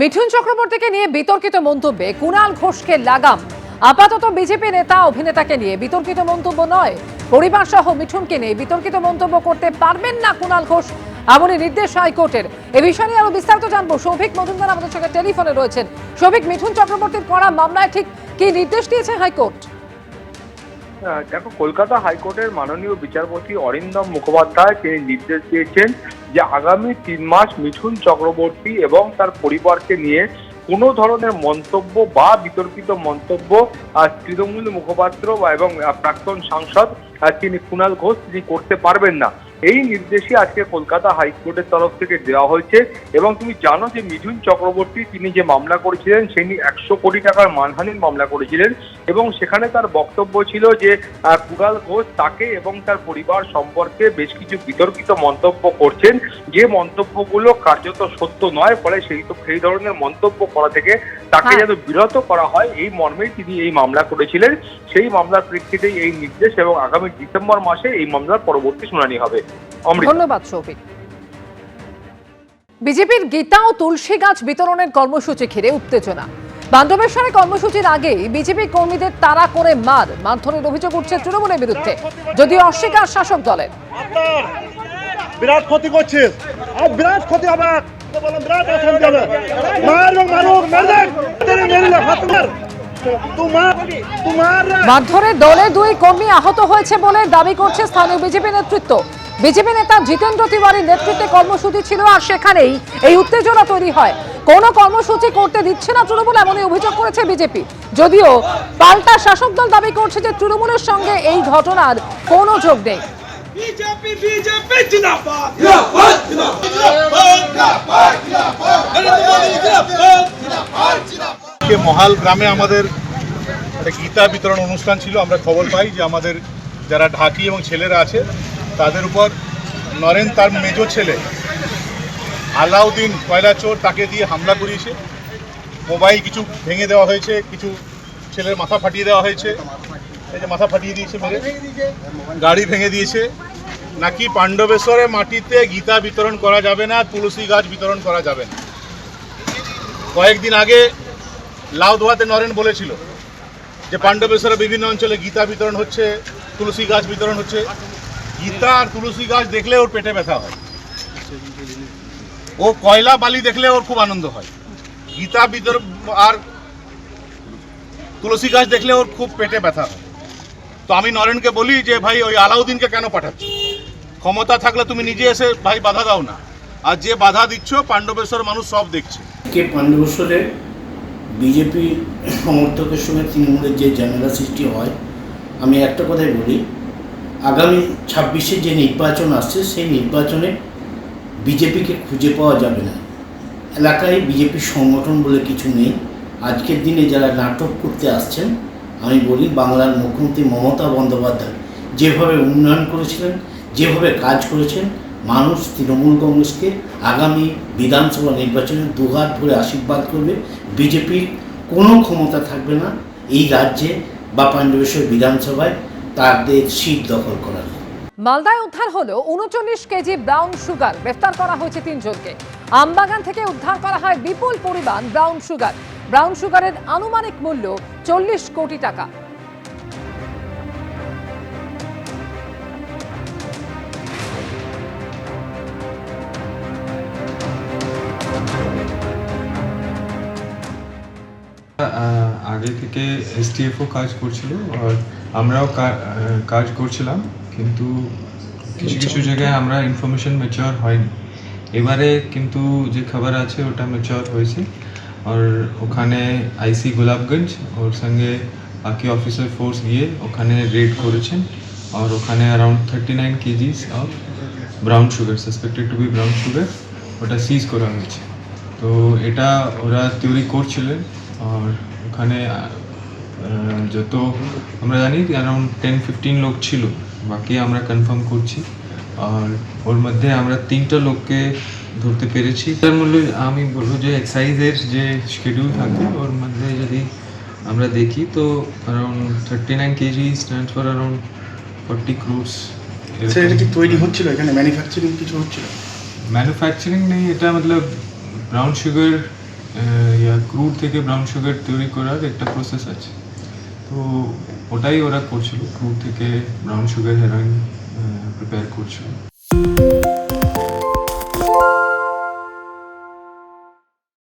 মিঠুন চক্রবর্তীকে নিয়ে বিতর্কিত মন্তব্যে কুণাল ঘোষকে লাগাম। আপাতত বিজেপি নেতা, অভিনেতাকে নিয়ে বিতর্কিত মন্তব্য নয়। পরিবার সহ মিঠুনকে নিয়ে বিতর্কিত মন্তব্য করতে পারবেন না কুণাল ঘোষ, এমনই নির্দেশ হাইকোর্টের। এ বিষয়ে নিয়ে আরও বিস্তারিত জানব। সৌভিক মজুমদার আমাদের সঙ্গে টেলিফোনে রয়েছেন। সৌভিক, মিঠুন চক্রবর্তীর করা মামলায় ঠিক কি নির্দেশ দিয়েছে হাইকোর্ট? দেখো, কলকাতা হাইকোর্টের মাননীয় বিচারপতি অরিন্দম মুখোপাধ্যায় তিনি নির্দেশ দিয়েছেন যে আগামী তিন মাস মিঠুন চক্রবর্তী এবং তার পরিবারকে নিয়ে কোনো ধরনের মন্তব্য বা বিতর্কিত মন্তব্য তৃণমূল মুখপাত্র বা এবং প্রাক্তন সাংসদ তিনি কুণাল ঘোষ তিনি করতে পারবেন না। এই নির্দেশই আজকে কলকাতা হাইকোর্টের তরফ থেকে দেওয়া হয়েছে এবং তুমি জানো যে মিঠুন চক্রবর্তী তিনি যে মামলা করেছিলেন তিনি একশো কোটি টাকার মানহানির মামলা করেছিলেন এবং সেখানে তার বক্তব্য ছিল যে কুণাল ঘোষ তাকে এবং তার পরিবার সম্পর্কে বেশ কিছু বিতর্কিত মন্তব্য করছেন। যে মন্তব্যগুলো কার্যত সত্য নয় ফলে সেই তো সেই ধরনের মন্তব্য করা থেকে তাকে হ্যাঁ। যেন বিরত করা হয় এই মর্মেই তিনি এই মামলা করেছিলেন। সেই মামলার প্রেক্ষিতেই এই নির্দেশ এবং আগামী ডিসেম্বর মাসে এই মামলার পরবর্তী শুনানি হবে। ধন্যবাদ সৌভিক বিজেপির গীতা ও তুলসী গাছ বিতরণের কর্মসূচি ঘিরে উত্তেজনা। বান্ধবেশ্বরে কর্মসূচির আগেই বিজেপি কর্মীদের তাড়া করে মার মারধরের অভিযোগ উঠছে তৃণমূলের বিরুদ্ধে। যদিও অস্বীকার শাসক দলের। বিরাট ক্ষতি করছিস আর বিরাট ক্ষতি হবে। বিরাট অশান্তি হবে। মার মারুক মেরে মেরে মেরে হাত মার। তোমার তোমার মারধরে দলে দুই কর্মী আহত হয়েছে বলে দাবি করছে স্থানীয় বিজেপি নেতৃত্ব। বিজেপি নেতা জিতেন্দ্র তিওয়ারির নেতৃত্বে কর্মসূচি ছিল আর সেখানেই এই উত্তেজনা তৈরি হয়। কোনো কর্মসূচি করতে দিচ্ছে না তৃণমূল এমনই অভিযোগ করেছে বিজেপি। যদিও পাল্টা শাসক দল দাবি করছে যে তৃণমূলের সঙ্গে এই ঘটনার কোনো যোগ নেই। মহাল গ্রামে আমাদের গীতা বিতরণ অনুষ্ঠান ছিল। আমরা খবর পাই যে আমাদের যারা ঢাকি এবং ছেলেরা আছে তাদের উপর নরেন তার মেজ ছেলে আলাউদ্দিন কয়লা চোর তাকে দিয়ে হামলা করিয়েছে। মোবাইল কিছু ভেঙে দেওয়া হয়েছে, কিছু ছেলের মাথা ফাটিয়ে দেওয়া হয়েছে। এই যে মাথা ফাটিয়ে দিয়েছে মেরে গাড়ি ভেঙে দিয়েছে। নাকি পাণ্ডবেশ্বরে মাটিতে গীতা বিতরণ করা যাবে না, তুলসী গাছ বিতরণ করা যাবে না? কয়েকদিন আগে লাউদোয়াতে নরেন বলেছিল যে পাণ্ডবেশ্বরে বিভিন্ন অঞ্চলে গীতা বিতরণ হচ্ছে, তুলসী গাছ বিতরণ হচ্ছে। গীতা আর তুলসী গাছ দেখলে ওর পেটে ব্যথা হয়। ও কয়লা বালি দেখলে ওর খুব আনন্দ হয়। গীতা বিতরণ আর তুলসী গাছ দেখলে ওর খুব পেটে ব্যথা হয়। তো আমি নরেনকে বলি যে, ভাই, ওই আলাউদ্দিনকে কেন পাঠাচ্ছ? ক্ষমতা থাকলে তুমি নিজে এসে, ভাই, বাধা দাও না। আর যে বাধা দিচ্ছ, পাণ্ডবেশ্বর মানুষ সব দেখছে। কে পাণ্ডবস্বরে বিজেপি সমর্থকের সঙ্গে তৃণমূলের যে ঝামেলা সৃষ্টি হয়, আমি একটা কথাই বলি আগামী ছাব্বিশে যে নির্বাচন আসছে, সেই নির্বাচনে বিজেপিকে খুঁজে পাওয়া যাবে না। এলাকায় বিজেপির সংগঠন বলে কিছু নেই। আজকের দিনে যারা নাটক করতে আসছেন, আমি বলি বাংলার মুখ্যমন্ত্রী মমতা বন্দ্যোপাধ্যায়, যেভাবে উন্নয়ন করেছিলেন, যেভাবে কাজ করেছেন, মানুষ তৃণমূল কংগ্রেসকে আগামী বিধানসভা নির্বাচনে দুহাত ভরে আশীর্বাদ করবে। বিজেপির কোনো ক্ষমতা থাকবে না। এই রাজ্যে বা পাণ্ডবেশ্বর বিধানসভায় তাদের সিট দখল করার। মালদায় উদ্ধার হলো উনচল্লিশ কেজি ব্রাউন সুগার গ্রেফতার করা হয়েছে তিনজনকে। আমবাগান থেকে উদ্ধার করা হয় বিপুল পরিমাণ ব্রাউন সুগার। ব্রাউন সুগারের আনুমানিক মূল্য চল্লিশ কোটি টাকা। আহ, আগে থেকে এসটিএফও কাজ করছিল আর আমরাও কাজ করছিলাম, কিন্তু কিছু কিছু জায়গায় আমরা ইনফরমেশন ম্যাচিওর হয়নি। এবারে কিন্তু যে খাবার আছে ওটা ম্যাচিওর হয়েছে। আর ওখানে আইসি গোলাপগঞ্জ, ওর সঙ্গে বাকি অফিসার ফোর্স গিয়ে ওখানে রেড করেছেন। আর ওখানে around thirty nine kgs of brown sugar suspected to be brown sugar ওটা সিজ করা হয়েছে। তো এটা ওরা তৈরি করছিলেন, আর ওখানে যত আমরা জানি অ্যারাউন্ড টেন ফিফটিন লোক ছিল বাকি আমরা কনফার্ম করছি। আর ওর মধ্যে আমরা তিনটা লোককে ধরতে পেরেছি। তার মূল্য আমি বলব যে এক্সারসাইজের যে শিডিউল থাকে ওর মধ্যে যদি আমরা দেখি তো around thirty nine kg stand for around forty crores এটা কি তৈরি হচ্ছিল এখানে? ম্যানুফ্যাকচারিং কিছু হচ্ছিল? ম্যানুফ্যাকচারিং নেই এটা মতলব ব্রাউন সুগার ইয়া ক্রুড থেকে ব্রাউন সুগার তৈরি করার একটা প্রসেস আছে। তো ওটাই ওরা করছিল। ক্রু থেকে ব্রাউন সুগার হেরোইন প্রিপেয়ার করছিল।